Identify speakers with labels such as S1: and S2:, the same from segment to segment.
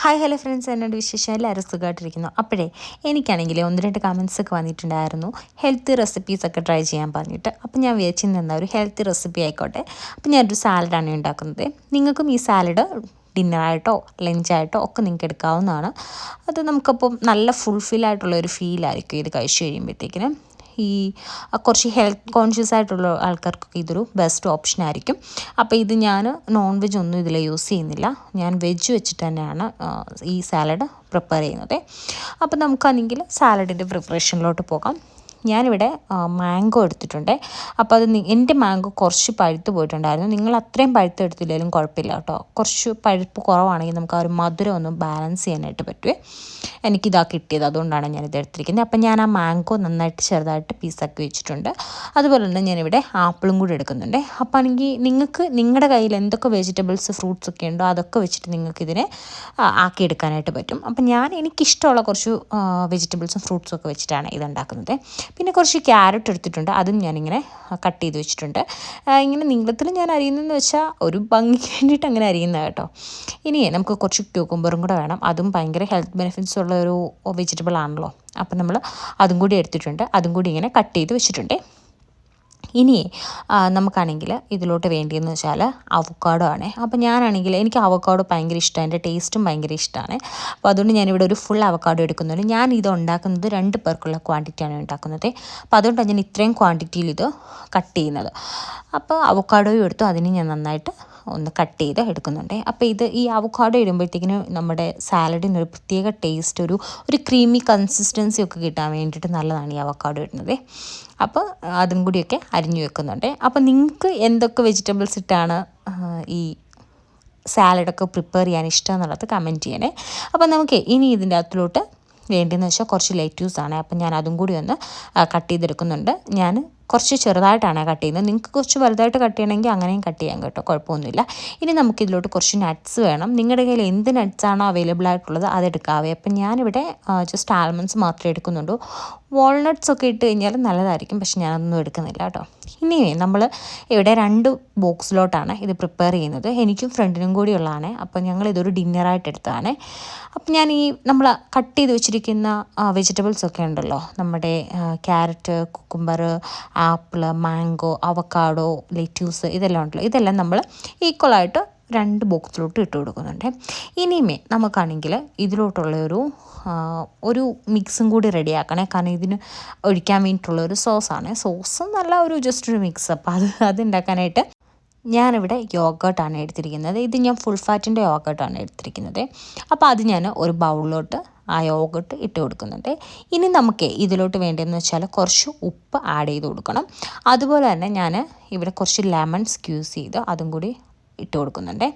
S1: Hi hello friends എന്നോട് വിശേഷം എല്ലാവരും സുഖമായിട്ടിരിക്കുന്നു. അപ്പോഴേ എനിക്കാണെങ്കിൽ ഒന്ന് രണ്ട് കമൻസ് ഒക്കെ വന്നിട്ടുണ്ടായിരുന്നു. ഹെൽത്തി റെസിപ്പീസ് ഒക്കെ ട്രൈ ചെയ്യാൻ പറഞ്ഞിട്ട്. അപ്പോൾ ഞാൻ വിചാരിച്ചു നിന്ന ഒരു ഹെൽത്തി റെസിപ്പി ആയിക്കോട്ടെ. അപ്പോൾ ഞാനൊരു സാലഡാണ് ഉണ്ടാക്കുന്നത്. നിങ്ങൾക്കും ഈ സാലഡ് ഡിന്നറായിട്ടോ ലഞ്ചായിട്ടോ ഒക്കെ നിങ്ങൾക്ക് എടുക്കാവുന്നതാണ്. അത് നമുക്കപ്പം നല്ല ഫുൾഫിൽ ആയിട്ടുള്ള ഒരു ഫീലായിരിക്കും ഇത് കഴിച്ചു കഴിയുമ്പോഴത്തേക്കിനും. ഈ കുറച്ച് ഹെൽത്ത് കോൺഷ്യസ് ആയിട്ടുള്ള ആൾക്കാർക്കൊക്കെ ഇതൊരു ബെസ്റ്റ് ഓപ്ഷൻ ആയിരിക്കും. അപ്പോൾ ഇത് ഞാൻ നോൺ വെജ് ഒന്നും ഇതിൽ യൂസ് ചെയ്യുന്നില്ല. ഞാൻ വെജ് വെച്ചിട്ട് തന്നെയാണ് ഈ സാലഡ് പ്രിപ്പയർ ചെയ്യുന്നത്. അപ്പോൾ നമുക്കാണെങ്കിൽ സാലഡിന്റെ പ്രിപ്പറേഷനിലോട്ട് പോകാം. ഞാനിവിടെ മാംഗോ എടുത്തിട്ടുണ്ട്. അപ്പോൾ അത് എന്റെ മാംഗോ കുറച്ച് പഴുത്ത് പോയിട്ടുണ്ടായിരുന്നു. നിങ്ങൾ അത്രയും പഴുത്ത് എടുത്തില്ലെങ്കിലും കുഴപ്പമില്ല കേട്ടോ. കുറച്ച് പഴുപ്പ് കുറവാണെങ്കിൽ നമുക്ക് ആ ഒരു മധുരം ഒന്ന് ബാലൻസ് ചെയ്യാനായിട്ട് പറ്റുമേ എനിക്കിതാ കിട്ടിയത്. അതുകൊണ്ടാണ് ഞാനിത് എടുത്തിരിക്കുന്നത്. അപ്പം ഞാൻ ആ മാംഗോ നന്നായിട്ട് ചെറുതായിട്ട് പീസാക്കി വെച്ചിട്ടുണ്ട്. അതുപോലെ തന്നെ ഞാനിവിടെ ആപ്പിളും കൂടി എടുക്കുന്നുണ്ട്. അപ്പോൾ ആണെങ്കിൽ നിങ്ങൾക്ക് നിങ്ങളുടെ കയ്യിൽ എന്തൊക്കെ വെജിറ്റബിൾസ് ഫ്രൂട്ട്സ് ഒക്കെ ഉണ്ടോ അതൊക്കെ വെച്ചിട്ട് നിങ്ങൾക്ക് ഇതിനെ ആക്കിയെടുക്കാനായിട്ട് പറ്റും. അപ്പം ഞാൻ എനിക്കിഷ്ടമുള്ള കുറച്ച് വെജിറ്റബിൾസും ഫ്രൂട്ട്സും ഒക്കെ വെച്ചിട്ടാണ് ഇത് ഉണ്ടാക്കുന്നത് പിന്നെ കുറച്ച് ക്യാരറ്റ് എടുത്തിട്ടുണ്ട്. അതും ഞാനിങ്ങനെ കട്ട് ചെയ്ത് വെച്ചിട്ടുണ്ട്. ഇങ്ങനെ നീളത്തിൽ ഞാൻ അരിയുന്നതെന്ന് വെച്ചാൽ ഒരു ഭംഗിക്ക് വേണ്ടിയിട്ട് അങ്ങനെ അരിയുന്നത് കേട്ടോ. ഇനി നമുക്ക് കുറച്ച് ക്യൂക്കുംബറും കൂടെ വേണം. അതും ഭയങ്കര ഹെൽത്ത് ബെനിഫിറ്റ്സ് ഉള്ള ഒരു വെജിറ്റബിൾ ആണല്ലോ. അപ്പം നമ്മൾ അതും കൂടി എടുത്തിട്ടുണ്ട്. അതും കൂടി ഇങ്ങനെ കട്ട് ചെയ്ത് വെച്ചിട്ടുണ്ട്. ഇനി നമുക്കാണെങ്കിൽ ഇതിലോട്ട് വേണ്ടിയെന്ന് വെച്ചാൽ അവക്കാഡോ ആണ്. അപ്പോൾ ഞാനാണെങ്കിൽ എനിക്ക് അവക്കാഡോ ഭയങ്കര ഇഷ്ടമാണ്. എന്റെ ടേസ്റ്റും ഭയങ്കര ഇഷ്ടമാണ്. അപ്പോൾ അതുകൊണ്ട് ഞാനിവിടെ ഒരു ഫുൾ അവക്കാഡോ എടുക്കുന്നുണ്ട്. ഞാൻ ഇത് ഉണ്ടാക്കുന്നത് രണ്ട് പേർക്കുള്ള ക്വാണ്ടിറ്റിയാണ് ഉണ്ടാക്കുന്നത്. അപ്പോൾ അതുകൊണ്ടാണ് ഞാൻ ഇത്രയും ക്വാണ്ടിറ്റിയിൽ ഇത് കട്ട് ചെയ്യുന്നത്. അപ്പോൾ അവക്കാഡോയും എടുത്തു. അതിനെ ഞാൻ നന്നായിട്ട് ഒന്ന് കട്ട് ചെയ്ത് എടുക്കുന്നുണ്ട്. അപ്പോൾ ഇത് ഈ അവക്കാഡോ ഇടുമ്പോഴത്തേക്കിനും നമ്മുടെ സാലഡിന് ഒരു പ്രത്യേക ടേസ്റ്റ് ഒരു ഒരു ക്രീമി കൺസിസ്റ്റൻസി ഒക്കെ കിട്ടാൻ വേണ്ടിയിട്ട് നല്ലതാണ് ഈ അവക്കാഡോ ഇടുന്നത്. അപ്പോൾ അതും കൂടിയൊക്കെ അരിഞ്ഞു വെക്കുന്നുണ്ട്. അപ്പോൾ നിങ്ങൾക്ക് എന്തൊക്കെ വെജിറ്റബിൾസ് ഇട്ടാണ് ഈ സാലഡൊക്കെ പ്രിപ്പയർ ചെയ്യാൻ ഇഷ്ടം എന്നുള്ളത് കമന്റ് ചെയ്യണേ. അപ്പോൾ നമുക്ക് ഇനി ഇതിന്റെ അകത്തിലോട്ട് വേണ്ടതെന്ന് വെച്ചാൽ കുറച്ച് ലെറ്റ്യൂസ് ആണ്. അപ്പം ഞാൻ അതും കൂടി ഒന്ന് കട്ട് ചെയ്തെടുക്കുന്നുണ്ട്. ഞാൻ കുറച്ച് ചെറുതായിട്ടാണ് കട്ട് ചെയ്യുന്നത്. നിങ്ങൾക്ക് കുറച്ച് വലുതായിട്ട് കട്ട് ചെയ്യണമെങ്കിൽ അങ്ങനെയും കട്ട് ചെയ്യാം കേട്ടോ. കുഴപ്പമൊന്നുമില്ല. ഇനി നമുക്ക് ഇതിലോട്ട് കുറച്ച് നട്ട്സ് വേണം. നിങ്ങളുടെ കയ്യിൽ എന്ത് നട്ട്സാണോ അവൈലബിൾ ആയിട്ടുള്ളത് അതെടുക്കാവേ അപ്പം ഞാനിവിടെ ജസ്റ്റ് ആൽമണ്ട്സ് മാത്രമേ എടുക്കുന്നുള്ളൂ. വാൾനട്ട്സ് ഒക്കെ ഇട്ട് കഴിഞ്ഞാൽ നല്ലതായിരിക്കും. പക്ഷെ ഞാനതൊന്നും എടുക്കുന്നില്ല കേട്ടോ. ഇനി നമ്മൾ ഇവിടെ രണ്ട് ബോക്സിലോട്ടാണ് ഇത് പ്രിപ്പയർ ചെയ്യുന്നത്. എനിക്കും ഫ്രണ്ടിനും കൂടി ഉള്ളതാണ്. അപ്പോൾ ഞങ്ങൾ ഇതൊരു ഡിന്നറായിട്ട് എടുത്തതാണ്. അപ്പം ഞാൻ ഈ നമ്മൾ കട്ട് ചെയ്ത് വെച്ചിരിക്കുന്ന വെജിറ്റബിൾസ് ഒക്കെ ഉണ്ടല്ലോ. നമ്മുടെ carrot cucumber apple mango avocado lettuce ഇതെല്ലാം ഉണ്ടല്ലോ. ഇതെല്ലാം നമ്മൾ ഈക്വലായിട്ട് രണ്ട് ബോക്സിലോട്ട് ഇട്ട് കൊടുക്കുന്നുണ്ട്. ഇനിയുമേ നമുക്കാണെങ്കിൽ ഇതിലോട്ടുള്ള ഒരു ഒരു മിക്സും കൂടി റെഡിയാക്കണേ കാരണം ഇതിന് ഒഴിക്കാൻ വേണ്ടിയിട്ടുള്ള ഒരു സോസാണ് സോസ് നല്ല ഒരു ജസ്റ്റ് ഒരു മിക്സ് അപ്പോൾ അത് അത് ഉണ്ടാക്കാനായിട്ട് ഞാനിവിടെ യോഗേട്ടാണ് എടുത്തിരിക്കുന്നത്. ഇത് ഞാൻ ഫുൾ ഫാറ്റിന്റെ യോഗേട്ടാണ് എടുത്തിരിക്കുന്നത്. അപ്പോൾ അത് ഞാൻ ഒരു ബൗളിലോട്ട് ആ യോഗട്ട് ഇട്ട് കൊടുക്കുന്നുണ്ട്. ഇനി നമുക്ക് ഇതിലോട്ട് വേണ്ടതെന്ന് വെച്ചാൽ കുറച്ച് ഉപ്പ് ആഡ് ചെയ്ത് കൊടുക്കണം. അതുപോലെ തന്നെ ഞാൻ ഇവിടെ കുറച്ച് ലെമൺ സ്ക്യൂസ് ചെയ്ത് അതും കൂടി ഇട്ട് കൊടുക്കുന്നുണ്ട്.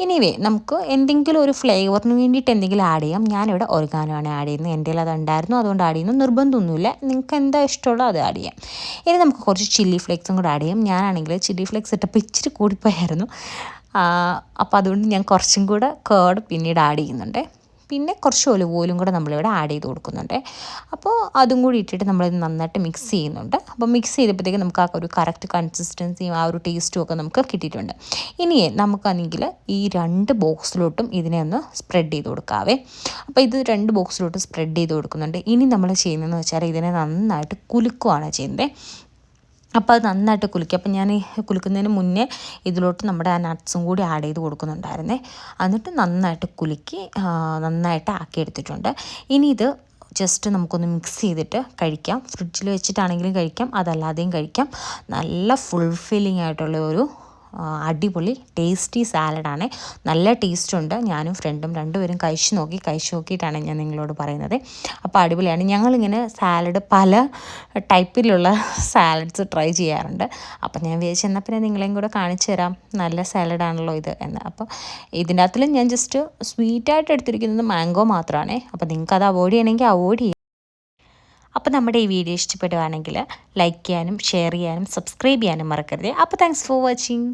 S1: ഇനിവേ നമുക്ക് എന്തെങ്കിലും ഒരു ഫ്ലേവറിന് വേണ്ടിയിട്ട് എന്തെങ്കിലും ആഡ് ചെയ്യാം. ഞാനിവിടെ ഓർഗാനോ ആണ് ആഡ് ചെയ്യുന്നത്. എന്റെ അത് ഉണ്ടായിരുന്നു. അതുകൊണ്ട് ആഡ് ചെയ്യുന്നു. നിർബന്ധമൊന്നുമില്ല. നിങ്ങൾക്ക് എന്താ ഇഷ്ടമുള്ളോ അത് ആഡ് ചെയ്യാം. ഇനി നമുക്ക് കുറച്ച് ചില്ലി ഫ്ലേക്സും കൂടെ ആഡ് ചെയ്യാം. ഞാനാണെങ്കിൽ ചില്ലി ഫ്ലേക്സ് ഇട്ടപ്പോൾ ഇച്ചിരി കൂടിപ്പോയായിരുന്നു. അപ്പോൾ അതുകൊണ്ട് ഞാൻ കുറച്ചും കൂടെ കേർഡ് പിന്നീട് ആഡ് ചെയ്യുന്നുണ്ട്. പിന്നെ കുറച്ച് ഒലിവ് ഓയിലും കൂടെ നമ്മളിവിടെ ആഡ് ചെയ്ത് കൊടുക്കുന്നുണ്ട്. അപ്പോൾ അതും കൂടി ഇട്ടിട്ട് നമ്മളിത് നന്നായിട്ട് മിക്സ് ചെയ്യുന്നുണ്ട്. അപ്പോൾ മിക്സ് ചെയ്തപ്പോഴത്തേക്ക് നമുക്ക് ആ ഒരു കറക്റ്റ് കൺസിസ്റ്റൻസിയും ആ ഒരു ടേസ്റ്റും ഒക്കെ നമുക്ക് കിട്ടിയിട്ടുണ്ട്. ഇനി നമുക്കാണെങ്കിൽ ഈ രണ്ട് ബോക്സിലോട്ടും ഇതിനെ ഒന്ന് സ്പ്രെഡ് ചെയ്ത് കൊടുക്കാവേ. അപ്പോൾ ഇത് രണ്ട് ബോക്സിലോട്ട് സ്പ്രെഡ് ചെയ്ത് കൊടുക്കുന്നുണ്ട്. ഇനി നമ്മൾ ചെയ്യുന്നതെന്ന് വെച്ചാൽ ഇതിനെ നന്നായിട്ട് കുലുക്കുവാണ് ചെയ്യുന്നത്. അപ്പോൾ അത് നന്നായിട്ട് കുലുക്കി. അപ്പം ഞാൻ കുലുക്കുന്നതിന് മുന്നേ ഇതിലോട്ട് നമ്മുടെ ആ നട്ട്സും കൂടി ആഡ് ചെയ്ത് കൊടുക്കുന്നുണ്ടായിരുന്നേ. എന്നിട്ട് നന്നായിട്ട് കുലുക്കി നന്നായിട്ട് ആക്കി എടുത്തിട്ടുണ്ട് ഇനി ഇത് ജസ്റ്റ് നമുക്കൊന്ന് മിക്സ് ചെയ്തിട്ട് കഴിക്കാം. ഫ്രിഡ്ജിൽ വെച്ചിട്ടാണെങ്കിലും കഴിക്കാം. അതല്ലാതെയും കഴിക്കാം. നല്ല ഫുൾഫില്ലിംഗ് ആയിട്ടുള്ള ഒരു അടിപൊളി ടേസ്റ്റി സാലഡാണ്. നല്ല ടേസ്റ്റ് ഉണ്ട് ഞാനും ഫ്രണ്ടും രണ്ടുപേരും കഴിച്ചു നോക്കി കഴിച്ചു നോക്കിയിട്ടാണ് ഞാൻ നിങ്ങളോട് പറയുന്നത്. അപ്പോൾ അടിപൊളിയാണ്. ഞങ്ങളിങ്ങനെ സാലഡ് പല ടൈപ്പിലുള്ള സാലഡ്സ് ട്രൈ ചെയ്യാറുണ്ട്. അപ്പോൾ ഞാൻ വിചാരിച്ചു എന്നാൽ പിന്നെ നിങ്ങളെയും കൂടെ കാണിച്ചു തരാം. നല്ല സാലഡാണല്ലോ ഇത് എന്ന്. അപ്പോൾ ഇതിന്റെ അകത്തിൽ ഞാൻ ജസ്റ്റ് സ്വീറ്റായിട്ട് എടുത്തിരിക്കുന്നത് മാംഗോ മാത്രമാണ് അപ്പോൾ നിങ്ങൾക്ക് അവോയ്ഡ് ചെയ്യണമെങ്കിൽ അവോയ്ഡ് ചെയ്യാം. അപ്പോൾ നമ്മുടെ ഈ വീഡിയോ ഇഷ്ടപ്പെടുകയാണെങ്കിൽ ലൈക്ക് ചെയ്യാനും ഷെയർ ചെയ്യാനും സബ്സ്ക്രൈബ് ചെയ്യാനും മറക്കരുത്. അപ്പോൾ താങ്ക്സ് ഫോർ വാച്ചിങ്